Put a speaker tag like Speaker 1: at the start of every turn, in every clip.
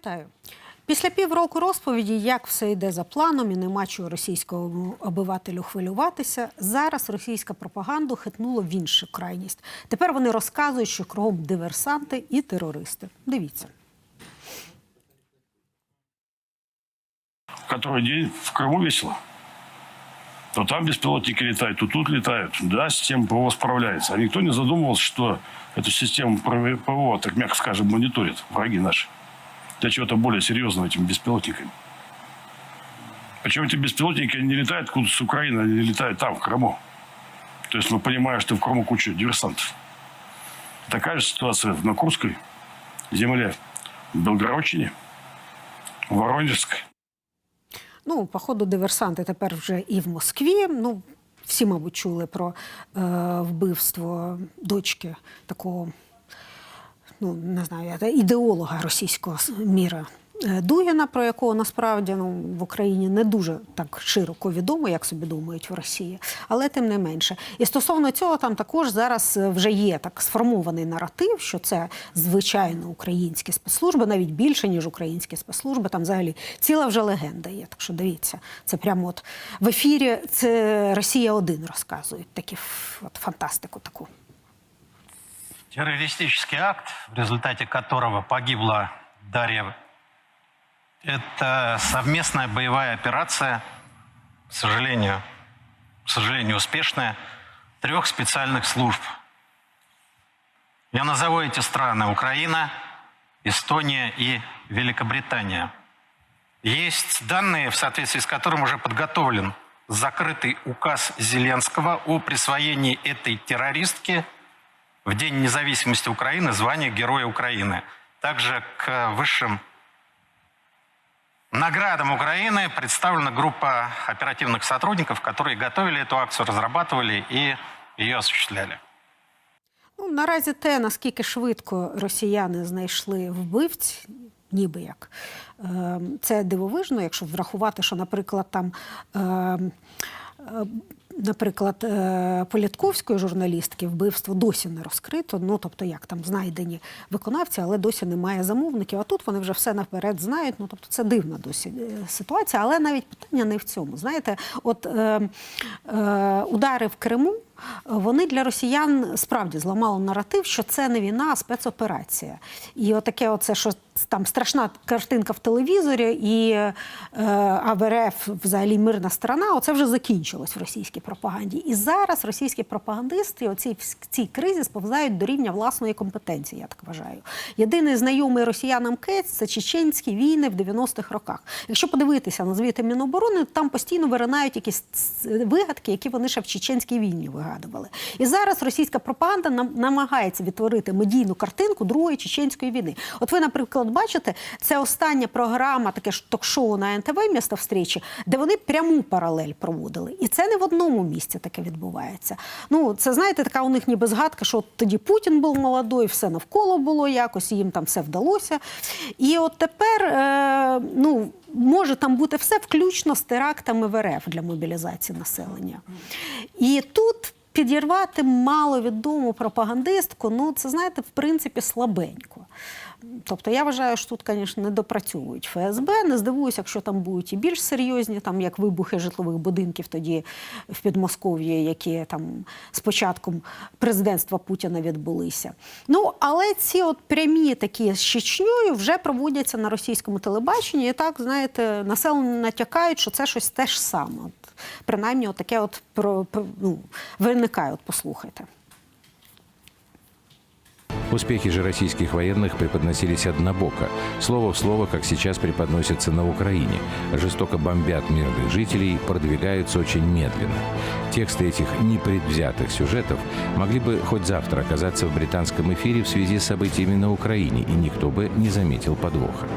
Speaker 1: Вітаю. Після півроку розповіді, як все йде за планом і нема чого російському обивателю хвилюватися, зараз російська пропаганда хитнула в іншу крайність. Тепер вони розказують, що кругом диверсанти і терористи. Дивіться.
Speaker 2: который день в Крыму весело. То там беспилотники летают, то тут летают. Да, система ПВО справляется. А никто не задумывался, что эту систему ПВО, так мягко скажем, мониторят враги наши. Для чего-то более серьезного этими беспилотниками. Причем эти беспилотники не летают куда с Украины, они летают там, в Крыму. То есть мы понимаем, что в Крыму куча диверсантов. Такая же ситуация на Курской земле, в Белгородчине, в Воронежской.
Speaker 1: Ну, походу, диверсанти тепер вже і в Москві. Ну, всі, мабуть, чули про е, вбивство дочки такого, ну не знаю, ідеолога російського міра. е, Дугіна, про якого насправді ну, в Україні не дуже так широко відомо, як собі думають в Росії, але тим не менше. І стосовно цього, там також зараз е, вже є так сформований наратив, що це звичайно українські спецслужби, навіть більше ніж українські спецслужби. Там взагалі ціла вже легенда є. Так що дивіться, це прямо от в ефірі. Це Росія 1 розказують такі от фантастику таку.
Speaker 3: Террористический акт, в результате которого погибла Дарья, это совместная боевая операция, к сожалению, к сожалению, успешная, трех специальных служб. Я назову эти страны Украина, Эстония и Великобритания. Есть данные, в соответствии с которым уже подготовлен закрытый указ Зеленского о присвоении этой террористки в День независимости Украины звание Героя Украины. Также к высшим наградам Украины представлена группа оперативных сотрудников, которые готовили эту акцию, разрабатывали и ее осуществляли.
Speaker 1: Ну, наразі те, наскільки швидко росіяни знайшли вбивць, ніби як. е, Це дивовижно, якщо врахувати, що, наприклад, там. Наприклад, е, політковської журналістки вбивство досі не розкрито. Ну тобто, як там знайдені виконавці, але досі немає замовників. А тут вони вже все наперед знають. Ну тобто, це дивна досі е, ситуація. Але навіть питання не в цьому. Знаєте, от е, е, удари в Криму. Вони для росіян справді зламали наратив, що це не війна, а спецоперація. І отаке, оце, що там страшна картинка в телевізорі, і е, АВРФ взагалі мирна сторона, оце вже закінчилось в російській пропаганді. І зараз російські пропагандисти оці в цій кризі сповзають до рівня власної компетенції, я так вважаю. Єдиний знайомий росіянам кейс це чеченські війни в 90-х роках. Якщо подивитися на звіти Міноборони, там постійно виринають якісь вигадки, які вони ще в чеченській війні вигадували. І зараз російська пропаганда нам намагається відтворити медійну картинку Другої чеченської війни. От ви, наприклад, бачите, це остання програма, таке ж ток-шоу на НТВ місто встрічі, де вони пряму паралель проводили. І це не в одному місці таке відбувається. Ну, це знаєте, така у них ніби згадка, що тоді Путін був молодой, все навколо було якось, і їм там все вдалося. І от тепер, е, ну. Може там бути все, включно з терактами в РФ для мобілізації населення. І тут підірвати маловідому пропагандистку, ну це знаєте, в принципі, слабенько. Тобто я вважаю, що тут, звісно, не допрацьовують ФСБ. Не здивуюся, якщо там будуть і більш серйозні, там як вибухи житлових будинків тоді в Підмосков'ї, які там з початком президентства Путіна відбулися. Ну але ці от прямі такі з Чечньою вже проводяться на російському телебаченні. І так, знаєте, населення натякають, що це щось те ж саме. Принаймні, от таке от про- ну, виникає. От послухайте.
Speaker 4: Успехи же российских военных преподносились однобоко, слово в слово, как сейчас преподносятся на Украине. Жестоко бомбят мирных жителей, продвигаются очень медленно. Тексты этих непредвзятых сюжетов могли бы хоть завтра оказаться в британском эфире в связи с событиями на Украине, и никто бы не заметил подвоха.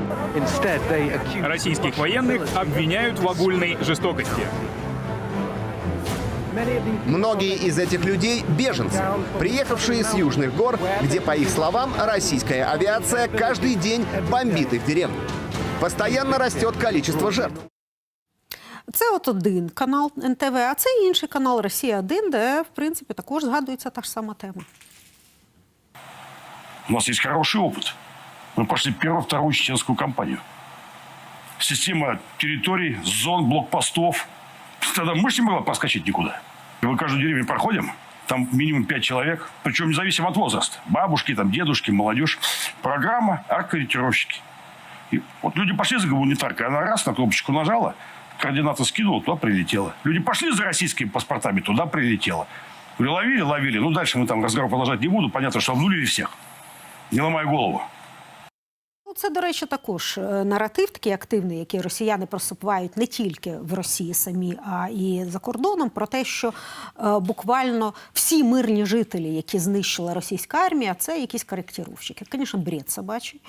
Speaker 5: Российских военных обвиняют в огульной жестокости.
Speaker 6: Многие из этих людей – беженцы, приехавшие с южных гор, где, по их словам, российская авиация каждый день бомбит их деревню. Постоянно растет количество жертв.
Speaker 1: Це от один канал НТВ, а це інший канал Росія 1 де в принципі також згадується та ж сама тема.
Speaker 2: У нас есть хороший опыт. Мы пошли первую, вторую чеченскую кампанию. Система территорий, зон, блокпостов. Тогда мышь не могла проскочить никуда. И мы каждую деревню проходим, там минимум пять человек, причем независимо от возраста. Бабушки, там, дедушки, молодежь. Программа «Арт-корректировщики». И вот люди пошли за гуманитаркой, она раз на кнопочку нажала, координаты скинула, туда прилетела. Люди пошли за российскими паспортами, туда прилетела. Ловили, ловили. Ну, дальше мы там разговор продолжать не буду. Понятно, что обнулили всех. Не ломай голову.
Speaker 1: Це, до речі, також е, наратив такий активний, який росіяни просувають не тільки в Росії самі, а і за кордоном, про те, що е, буквально всі мирні жителі, які знищила російська армія, це якісь коректировщики. Звісно, бред собачий,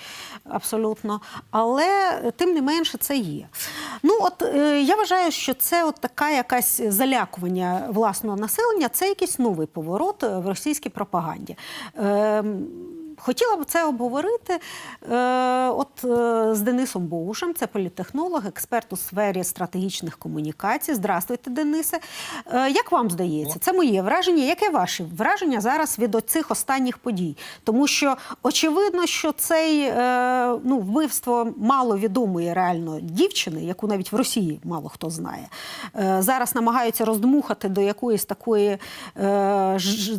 Speaker 1: абсолютно. Але тим не менше це є. Ну, от е, я вважаю, що це от така якась залякування власного населення, це якийсь новий поворот в російській пропаганді. Хотіла б це обговорити е, от, е, з Денисом Богушем, це політтехнолог, експерт у сфері стратегічних комунікацій. Здравствуйте, Денисе. Е, як вам здається, це моє враження. Яке ваше враження зараз від цих останніх подій? Тому що очевидно, що цей ну, вбивство маловідомої реально дівчини, яку навіть в Росії мало хто знає, зараз намагаються роздмухати до якоїсь такої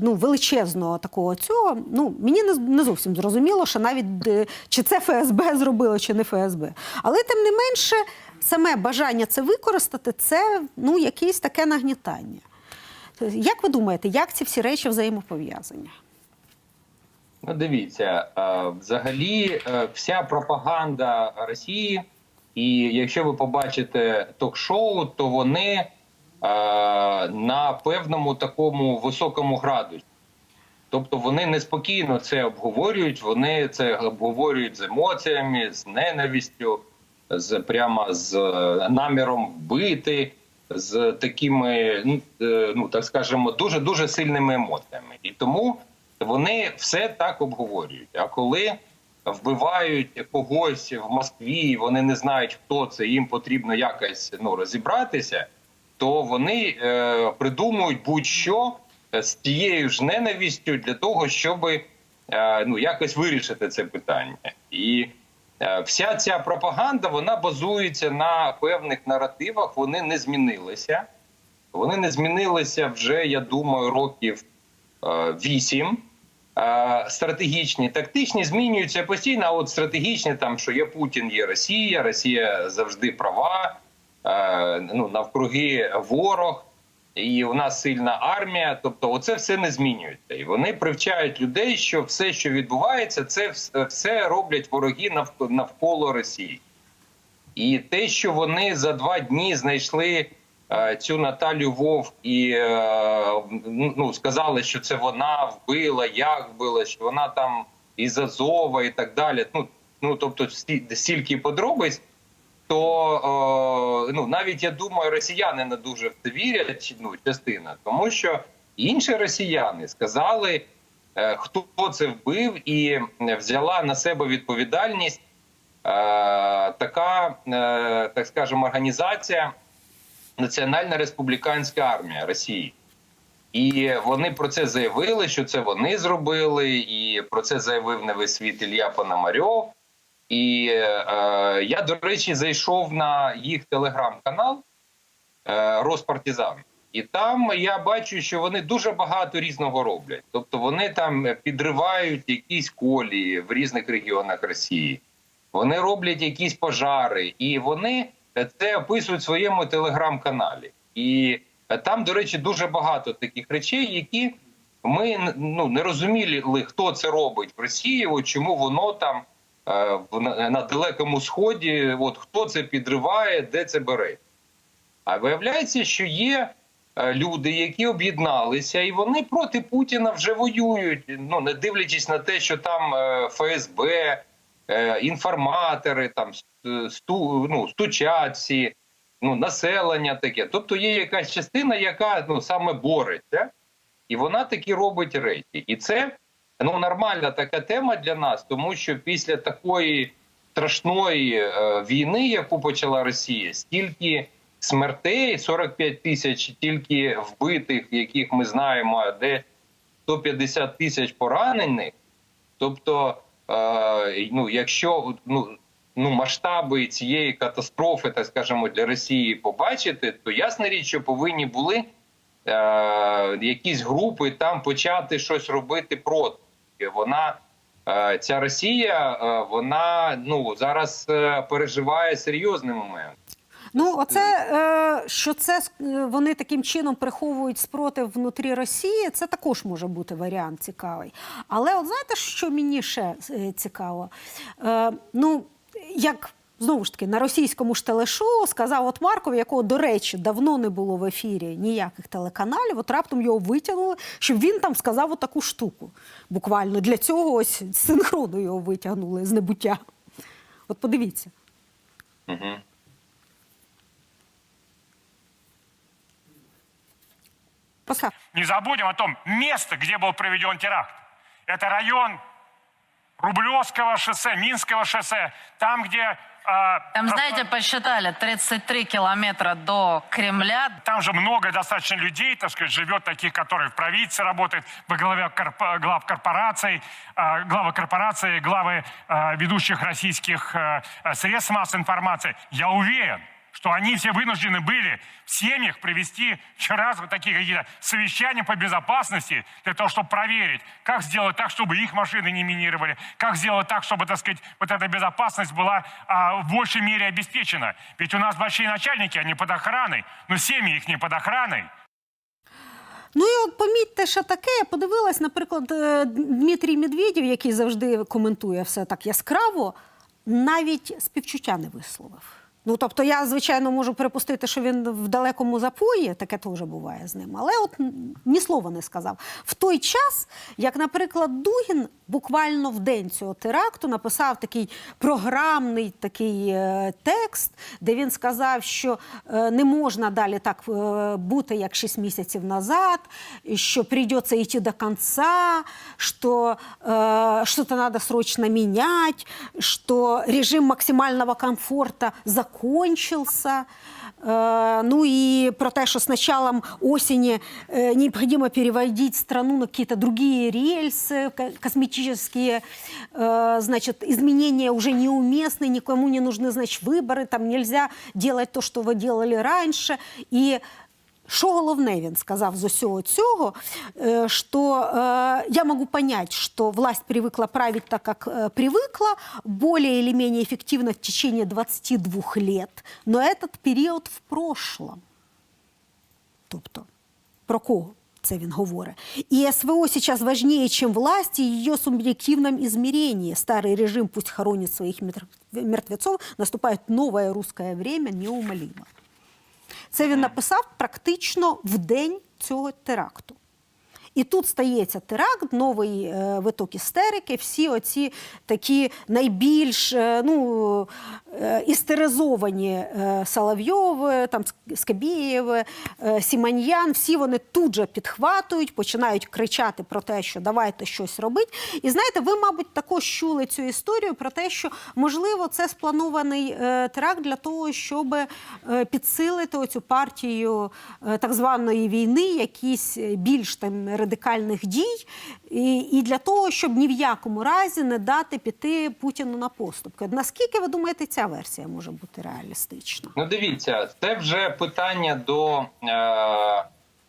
Speaker 1: ну, величезного такого цього. Ну, мені не зовсім зрозуміло, що навіть е, чи це ФСБ зробило, чи не ФСБ. Але тим не менше, саме бажання це використати, це ну, якесь таке нагнітання. Як ви думаєте, як ці всі речі взаємопов'язані?
Speaker 7: Ну, дивіться, е, взагалі, е, вся пропаганда Росії, і якщо ви побачите ток-шоу, то вони на певному такому високому градусі. Тобто вони неспокійно це обговорюють, вони це обговорюють з емоціями, з ненавистю, з прямо з е, наміром вбити, з такими, ну, е, ну так скажемо, дуже дуже сильними емоціями. І тому вони все так обговорюють. А коли вбивають когось в Москві, вони не знають, хто це, їм потрібно якось ну розібратися, то вони е, придумують будь-що з тією ж ненавістю для того, щоб е, ну якось вирішити це питання. І е, вся ця пропаганда вона базується на певних наративах. Вони не змінилися. Вони не змінилися вже, я думаю, років е, вісім. Е, Стратегічні, тактичні змінюються постійно. А от стратегічні, там що є Путін, є Росія, Росія завжди права. е, Ну навкруги ворог, і у нас сильна армія. Тобто, оце все не змінюється. І вони привчають людей, що все, що відбувається, це все роблять вороги навк- навколо Росії. І те, що вони за два дні знайшли е, цю Наталю Вовк і е, ну, сказали, що це вона вбила, як вбила, що вона там із Азова і так далі. Ну, ну тобто, сті- стільки подробиць, то е, ну, навіть я думаю, росіяни не дуже в це вірять, ну, частина, тому що інші росіяни сказали, е, хто це вбив, і взяла на себе відповідальність е, така, так скажемо, організація Національна республіканська армія Росії. І вони про це заявили, що це вони зробили, і про це заявив на весь світ Ілля Пономарьов. І е, я, до речі, зайшов на їх телеграм-канал е, Роспартизан. І там я бачу, що вони дуже багато різного роблять. Тобто вони там підривають якісь колії в різних регіонах Росії. Вони роблять якісь пожари, і вони це описують в своєму телеграм-каналі. І е, там, до речі, дуже багато таких речей, які ми ну не розуміли, хто це робить в Росії, чому воно там на, на далекому сході, от хто це підриває, де це бере. А виявляється, що є е, люди, які об'єдналися, і вони проти Путіна вже воюють. Ну не дивлячись на те, що там е, ФСБ, е, інформатори, там сту, ну, стучаться, ну, населення таке. Тобто є якась частина, яка ну саме бореться, і вона такі робить речі. І це ну нормальна така тема для нас, тому що після такої страшної е, війни, яку почала Росія, стільки смертей, 45 тисяч тільки вбитих, яких ми знаємо, де 150 тисяч поранених. Тобто е, ну, якщо ну, ну, масштаби цієї катастрофи, так скажемо, для Росії побачити, то ясна річ, що повинні були е, якісь групи там почати щось робити проти. Вона е, ця Росія, е, вона ну зараз е, переживає серйозний момент.
Speaker 1: Ну, оце що це вони таким чином приховують спротив внутрі Росії, це також може бути варіант цікавий. Але от знаєте, що мені ще цікаво? Ну, як знову ж таки на російському ж телешоу сказав от Марков, якого, до речі, давно не було в ефірі ніяких телеканалів, от раптом його витягнули, щоб він там сказав отаку штуку. Буквально для цього ось з синхрону його витягнули з небуття. От подивіться.
Speaker 7: Угу.
Speaker 8: Не забудем о том месте, где был проведен теракт. Это район Рублевского шоссе, Минского шоссе, там, где... а,
Speaker 9: Там,
Speaker 8: просто-
Speaker 9: знаете, посчитали 33 километра до Кремля.
Speaker 8: Там же много достаточно людей, так сказать, живет таких, которые в правительстве работают, во главе корп- глав корпораций, а, главы корпораций, главы а, ведущих российских а, а, средств массовой информации. Я уверен, что они все вынуждены были в семьях провести вчера вот такие какие-то совещания по безопасности для того, чтобы проверить, как сделать так, чтобы их машины не минировали, как сделать так, чтобы, так сказать, вот эта безопасность была а, в большей мере обеспечена. Ведь у нас большие начальники, они под охраной, но семьи их не под охраной.
Speaker 1: Ну і от помітьте, що таке. Я подивилась, наприклад, е, Дмитрій Медведєв, який завжди коментує все так яскраво, навіть співчуття не висловив. Ну, тобто, я, звичайно, можу припустити, що він в далекому запої, таке теж буває з ним, але от ні слова не сказав. В той час, як, наприклад, Дугін буквально в день цього теракту написав такий програмний такий е, текст, де він сказав, що е, не можна далі так е, бути, як 6 місяців назад, що придется йти до что э, что-то надо срочно менять, что режим максимального комфорта закончился. Э, ну и про то, что с началом осени э, необходимо переводить страну на какие-то другие рельсы, ко- косметические, э, значит, изменения уже неуместны, никому не нужны, значит, выборы, там нельзя делать то, что вы делали раньше. И що головне він сказав з усього цього, е, що е, я можу понять, що власть привыкла править так, как э, привыкла, более или менее эффективно в течение 22 лет, но этот період в прошлом. Тобто, про кого? Це він говорить. И СВО сейчас важнее, чем власть и ее субъективном измерении. Старый режим пусть хоронит своих мертв- мертвецов, наступает новое русское время неумолимо. Це він написав практично в день цього теракту. І тут стається теракт, новий е, виток істерики, всі оці такі найбільш е, ну, е, істеризовані Соловйови, там, Скабєєви, е, Сіманьян, всі вони тут же підхватують, починають кричати про те, що давайте щось робити. І знаєте, ви, мабуть, також чули цю історію про те, що, можливо, це спланований теракт для того, щоб підсилити оцю партію так званої війни, якісь більш там радикальних дій, і, і для того, щоб ні в якому разі не дати піти Путіну на поступки. Наскільки ви думаєте, ця версія може бути реалістична?
Speaker 7: Ну, дивіться, це вже питання до е,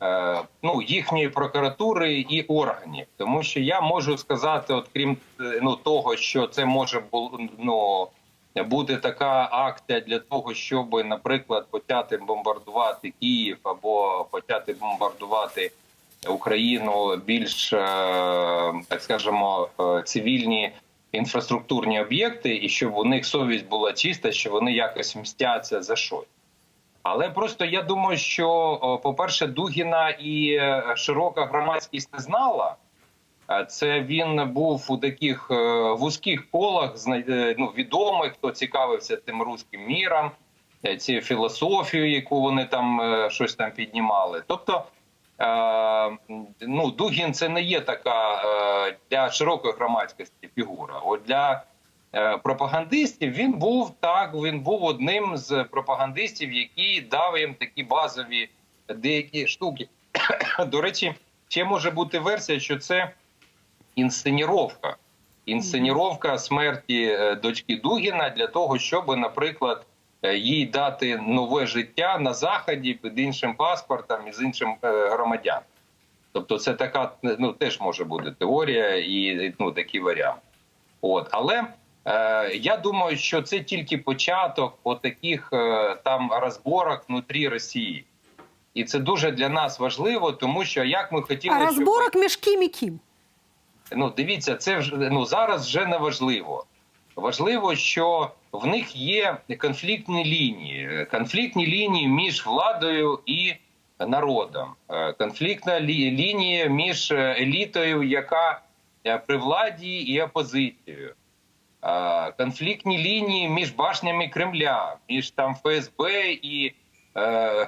Speaker 7: е, ну, їхньої прокуратури і органів. Тому що я можу сказати, от крім е, ну, того, що це може бу- ну, бути така акція для того, щоб, наприклад, почати бомбардувати Київ або почати бомбардувати Україну більш, е, так скажемо, е, цивільні інфраструктурні об'єкти, і щоб у них совість була чиста, що вони якось мстяться за щось. Але просто я думаю, що, по-перше, Дугіна і е, широка громадськість не знала. Це він був у таких вузьких колах, ну, відомих, хто цікавився тим руським міром, цією філософією, яку вони там щось там піднімали. Тобто, ну, Дугін це не є така е, для широкої громадськості фігура. От для е, пропагандистів він був так, він був одним з пропагандистів, який дав їм такі базові деякі штуки. До речі, ще може бути версія, що це інсценіровка. інсценіровка смерті е, дочки Дугіна для того, щоб, наприклад, е, їй дати нове життя на заході під іншим паспортом і з іншим е, громадянам. Тобто, це така ну теж може бути теорія і ну такий варіант. От але е, я думаю, що це тільки початок отаких е, там розборок внутрі Росії, і це дуже для нас важливо, тому що як ми хотіли,
Speaker 1: А
Speaker 7: щоб-
Speaker 1: розборок між ким і ким?
Speaker 7: ну дивіться, це вже ну зараз вже не важливо. Важливо, що в них є конфліктні лінії, конфліктні лінії між владою і народом, Е, конфліктна лінія між е, елітою, яка е, при владі і опозицією. Конфліктні лінії між башнями Кремля, між там ФСБ і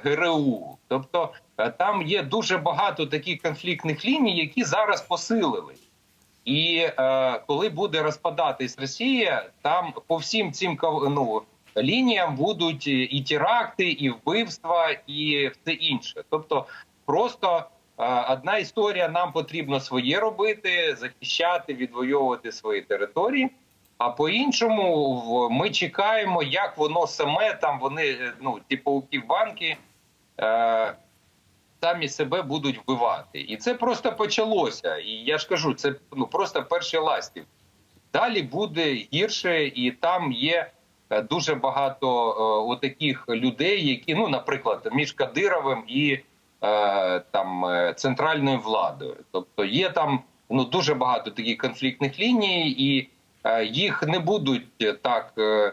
Speaker 7: ГРУ. Тобто там є дуже багато таких конфліктних ліній, які зараз посилились. І е, коли буде розпадатись Росія, там по всім цим ну, лініям будуть і теракти, і вбивства, і все інше. Тобто, просто е, одна історія: нам потрібно своє робити, захищати, відвоювати свої території. А по-іншому в- ми чекаємо, як воно саме там вони, е, ну ті пауки в банки. Е, самі себе будуть вбивати. І це просто почалося. І я ж кажу, це ну просто перші ластів. Далі буде гірше, і там є е, дуже багато е, отаких людей, які, ну, наприклад, між Кадировим і е, там е, центральною владою. Тобто є там ну дуже багато таких конфліктних ліній, і е, їх не будуть так. Е,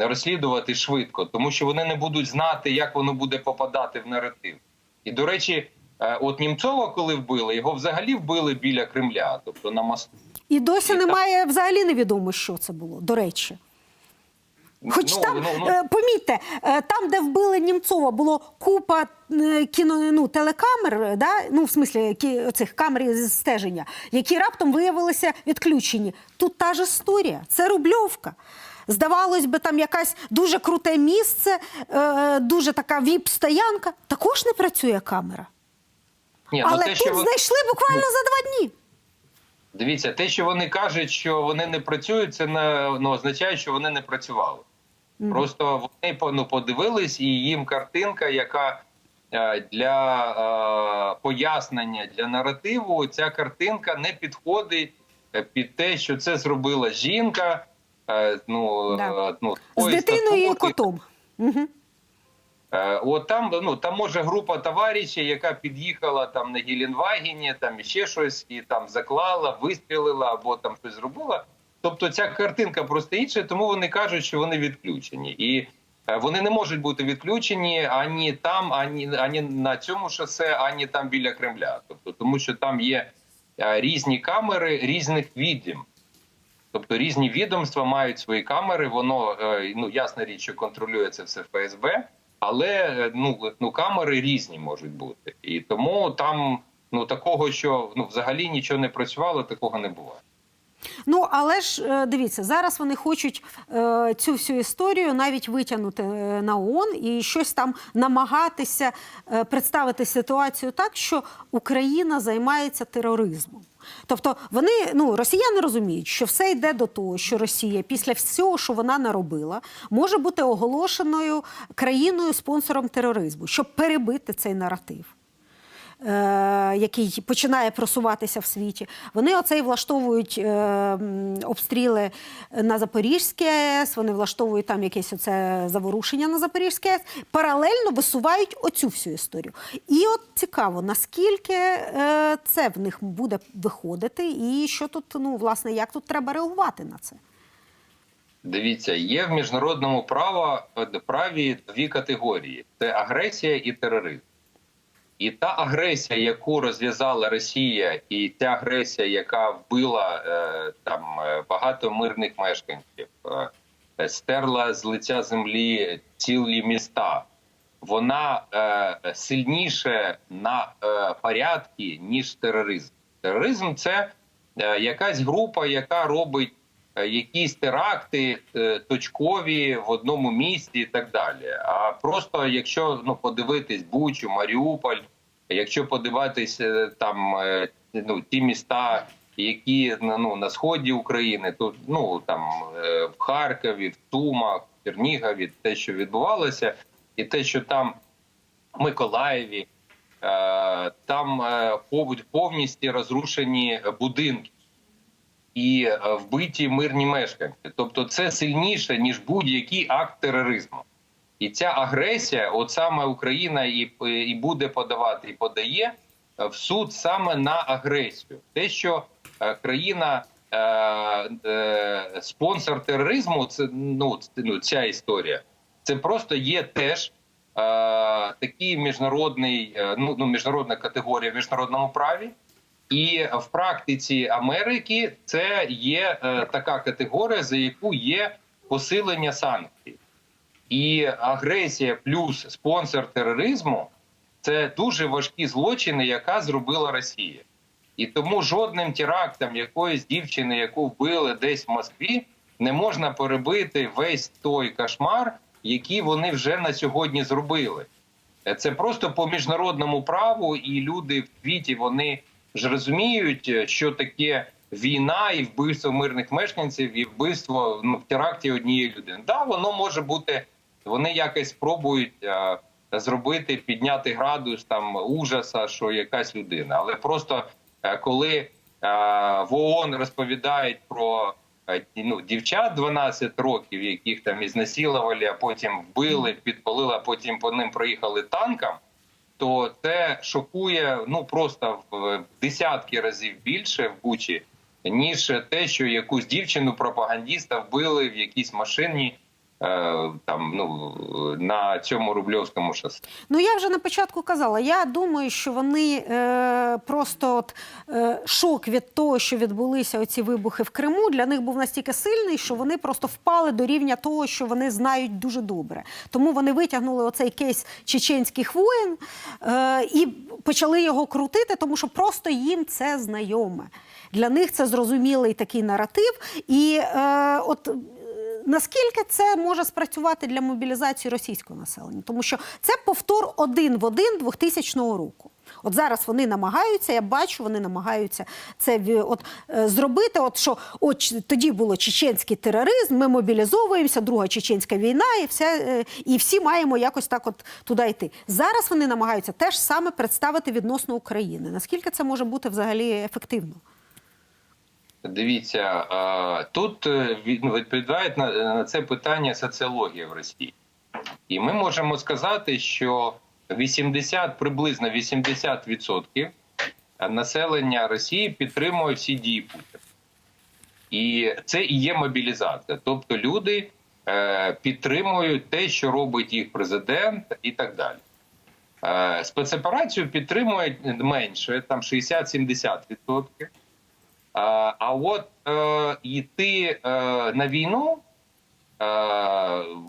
Speaker 7: розслідувати швидко, тому що вони не будуть знати, як воно буде попадати в наратив. І до речі, е, от Німцова, коли вбили, його взагалі вбили біля Кремля, тобто на мосту.
Speaker 1: І досі
Speaker 7: І
Speaker 1: немає взагалі невідомо, що це було, до речі. Хоч
Speaker 7: Ну,
Speaker 1: там,
Speaker 7: ну, ну,
Speaker 1: е, помітьте, е, там, де вбили Німцова, було купа е, кіно, ну, телекамер, е, да? ну, в смислі кі, цих камер зі стеження, які раптом виявилися відключені. Тут та ж історія, це Рубльовка. Здавалось би, там якась дуже круте місце, е, дуже така віп-стоянка. Також не працює камера.
Speaker 7: ні, ну,
Speaker 1: Але
Speaker 7: те,
Speaker 1: тут
Speaker 7: що
Speaker 1: знайшли буквально за два дні.
Speaker 7: Дивіться, те, що вони кажуть, що вони не працюють, це не ну, означає, що вони не працювали. Просто вони ну, подивились, і їм картинка, яка е, для е, пояснення для наративу, ця картинка не підходить е, під те, що це зробила жінка. Е, Ну,
Speaker 1: Да.
Speaker 7: е, ну,
Speaker 1: З дитиною і котом. Угу.
Speaker 7: От там ну там може група товаришів, яка під'їхала там на Геленвагені, там ще щось і там заклала, вистрілила або там щось зробила. Тобто ця картинка просто інша, тому вони кажуть, що вони відключені, і вони не можуть бути відключені ані там, ані ані на цьому шосе, ані там біля Кремля. Тобто, тому що там є різні камери різних віддім. Тобто різні відомства мають свої камери. Воно е, ну ясна річ, що контролює це все ФСБ, але е, ну, ну камери різні можуть бути, і тому там ну такого, що ну взагалі нічого не працювало, такого не буває.
Speaker 1: Ну, але ж е, дивіться, зараз вони хочуть е, цю всю історію навіть витягнути на ООН і щось там намагатися е, представити ситуацію так, що Україна займається тероризмом. Тобто вони, ну, росіяни розуміють, що все йде до того, що Росія після всього, що вона наробила, може бути оголошеною країною спонсором тероризму, щоб перебити цей наратив який починає просуватися в світі. Вони оцей влаштовують е, обстріли на Запорізькій АЕС, вони влаштовують там якесь оце заворушення на Запорізькій АЕС, паралельно висувають оцю всю історію. І от цікаво, наскільки е, це в них буде виходити, і що тут, ну, власне, як тут треба реагувати на це.
Speaker 7: Дивіться, є в міжнародному право, праві дві категорії: це агресія і тероризм. І та агресія, яку розв'язала Росія, і ця агресія, яка вбила е, там е, багато мирних мешканців, е, стерла з лиця землі цілі міста, вона е, сильніше на е, порядки, ніж тероризм. Тероризм це е, якась група, яка робить е, якісь теракти е, точкові в одному місці і так далі. А просто якщо ну подивитись Бучу, Маріуполь, якщо подивитись е, там е, ну ті міста, які ну, на сході України, тут ну там е, в Харкові, в Тумах, в Чернігові, те, що відбувалося, і те, що там в Миколаєві, там повністю розрушені будинки і вбиті мирні мешканці. Тобто, це сильніше ніж будь-який акт тероризму. І ця агресія, от саме Україна і, і буде подавати, і подає е, в суд саме на агресію. Те, що е, країна е, е, спонсор тероризму, це ну, ц- ну ця історія. Це просто є теж е, такий міжнародний, ну, ну міжнародна категорія в міжнародному праві. І в практиці Америки це є така категорія, за яку є посилення санкцій. І агресія плюс спонсор тероризму це дуже важкі злочини, яка зробила Росія. І тому жодним терактом якоїсь дівчини, яку вбили десь в Москві, не можна перебити весь той кошмар, який вони вже на сьогодні зробили. Це просто по міжнародному праву, і люди в світі вони ж розуміють, що таке війна і вбивство мирних мешканців, і вбивство ну, в теракті однієї людини. Да, воно може бути. Вони якось спробують е, зробити, підняти градус там ужаса, що якась людина. Але просто е, коли е, в ООН розповідають про ну, дівчат 12 років, яких там ізнасилували, а потім вбили, підпалили, а потім по ним проїхали танком, то це шокує ну просто в десятки разів більше в Бучі, ніж те, що якусь дівчину пропагандіста вбили в якійсь машині. Е, Там ну на цьому рубльовському шосе.
Speaker 1: Ну я вже на початку казала. Я думаю, що вони е, просто от, е, шок від того, що відбулися оці вибухи в Криму, для них був настільки сильний, що вони просто впали до рівня того, що вони знають дуже добре. Тому вони витягнули оцей кейс чеченських воїн е, і почали його крутити, тому що просто їм це знайоме. Для них це зрозумілий такий наратив. І е, от наскільки це може спрацювати для мобілізації російського населення? Тому що це повтор один в один 2000 року. От зараз вони намагаються, я бачу, вони намагаються це от, е, зробити. От що от тоді було чеченський тероризм, ми мобілізовуємося, друга чеченська війна, і все, і всі маємо якось так от туди йти. Зараз вони намагаються теж саме представити відносно України. Наскільки це може бути взагалі ефективно?
Speaker 7: Дивіться, тут е, ну, відповідає на, на це питання соціологія в Росії. І ми можемо сказати, що 80, приблизно 80% населення Росії підтримує всі дії Путіна. І це і є мобілізація. Тобто люди е, підтримують те, що робить їх президент, і так далі. Е, спецоперацію підтримують менше, там 60-70%. А, а от е, йти е, на війну е,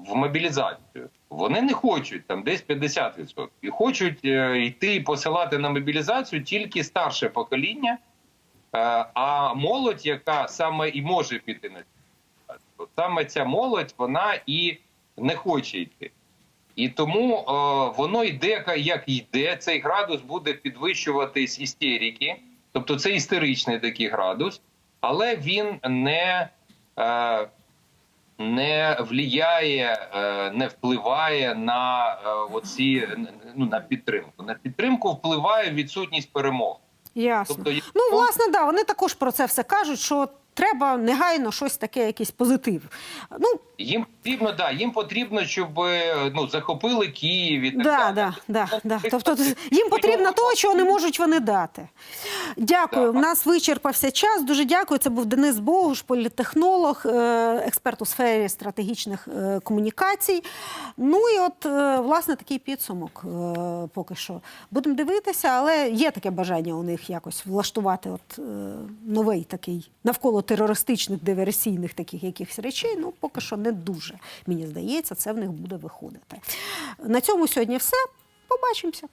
Speaker 7: в мобілізацію вони не хочуть там десь 50%. І хочуть е, йти посилати на мобілізацію тільки старше покоління, е, а молодь, яка саме і може піти на мобілізацію, саме ця молодь, вона і не хоче йти. І тому е, воно йде як йде. Цей градус буде підвищуватись істерики, тобто це істеричний такий градус, але він не, е, не влияє, е, не впливає на е, оці ну, на підтримку. На підтримку впливає відсутність перемог.
Speaker 1: Ясно.
Speaker 7: Тобто,
Speaker 1: Ну, власне, да, вони також про це все кажуть, що треба негайно щось таке, якийсь позитив. Ну,
Speaker 7: Їм потрібно, да, їм потрібно, щоб е, ну захопили Київ і так
Speaker 1: да,
Speaker 7: далі.
Speaker 1: да, да, да. Тобто їм потрібно того, чого не можуть вони дати. Дякую. У нас вичерпався час. Дуже дякую. Це був Денис Богуш, політтехнолог, е, експерт у сфері стратегічних е, комунікацій. Ну і от, власне, такий підсумок поки що. Будемо дивитися, але є таке бажання у них якось влаштувати от, новий такий навколо терористичних диверсійних таких якихось речей, ну поки що не дуже. Мені здається, це в них буде виходити. На цьому сьогодні все. Побачимося.